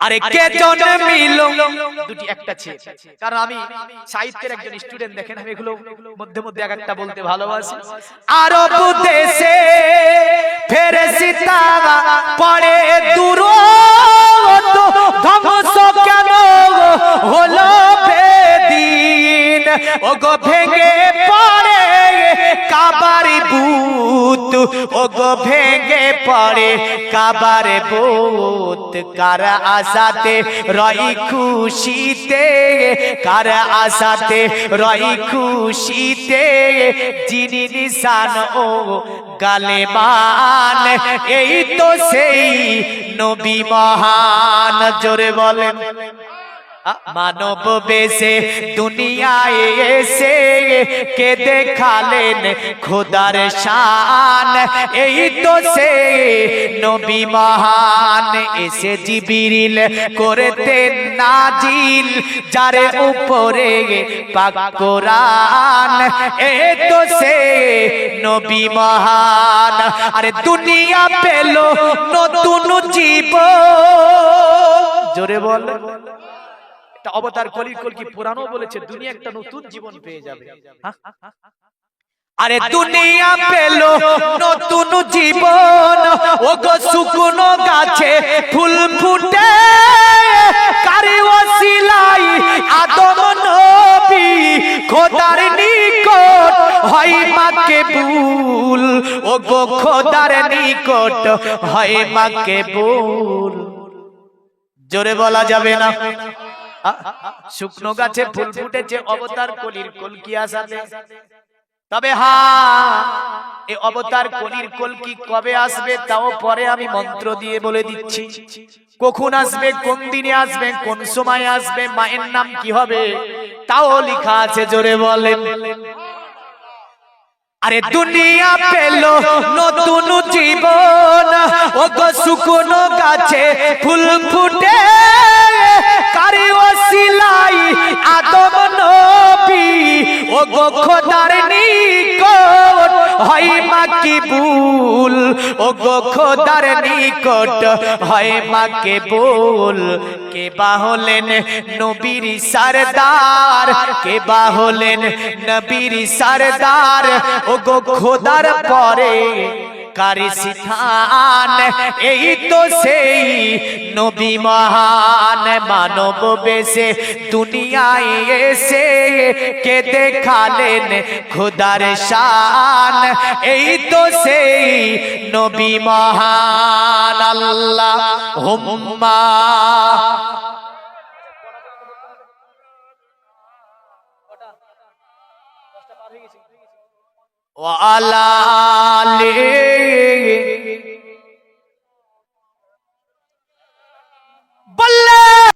আরে কে জন্মিল দুটি একটা ছেলে। কারণ আমি সাহিত্যের একজন স্টুডেন্ট দেখেন আমি এগুলো মধ্যে মধ্যে এক একটা বলতে ভালোবাসি। আরব দেশে ফেরেশতা পড়ে দূর ধ্বংস কেন হলো বেদিন। ওগো ভেঙে পড়ে কাবারি বুত গো ভেঙে পড়ে কাবারে বুত কার আসাতে রই খুশিতে? কার আসাতে রই খুশিতে? যিনি নিশান ও গালেমান, এই তো সেই নবী মহান। জোরে বলেন। মানব বেশে দুনিয়ায় এসে কে দেখালেন খোদার শান। এই তো সে নবী মহান এসে জিবিরিল করতেন নাজিল, যারে উপরে পাক কোরআন। এই তো সে নবী মহান। আরে দুনিয়া পেল নতুন জীবন। জোরে বল। অবতার কলির কলকি পুরানো বলেছে দুনিয়া একটা নতুন জীবন পেয়ে যাবে? আরে দুনিয়া পেল নতুন জীবন। ও গো শুকনো গাছে ফুল ফুটে। কারি ওসিলাই আদম নবী খোদার নিকট হয় মাকে ভুল। ও গো খোদার নিকট হয় মাকে ভুল। জোরে বলা যাবে না। শুকনো গাছে ফুল ফুটেছে অবতার কলির কলকি আসাতে। তবে হা এই অবতার কলির কলকি কবে আসবে তাও পরে আমি মন্ত্র দিয়ে বলে দিচ্ছি। কখন আসবে কোন দিনে আসবে কোন সময় আসবে মায়ের নাম কি হবে তাও লেখা আছে জোরে বলেন। আরে দুনিয়া পেল নতুন জীবন ও গো শুকনো গাছে ফুল ফুটে আদম নবী ও গো খোদার নিকট, হয় মা কি ভুল ও গো খোদার নিকট, হয় মা কে ভুল কে বা হলেন নবীর সরদার কে বা হলেন নবীর সরদার ও গো খোদার পরে। কারি সিথান এই তো সেই নবী মহান মানব বেশে দুনিয়ায় এসে কে দেখালেন খোদার শান এই তো সেই নবী মহান আল্লাহ হুম্মা وعلى آله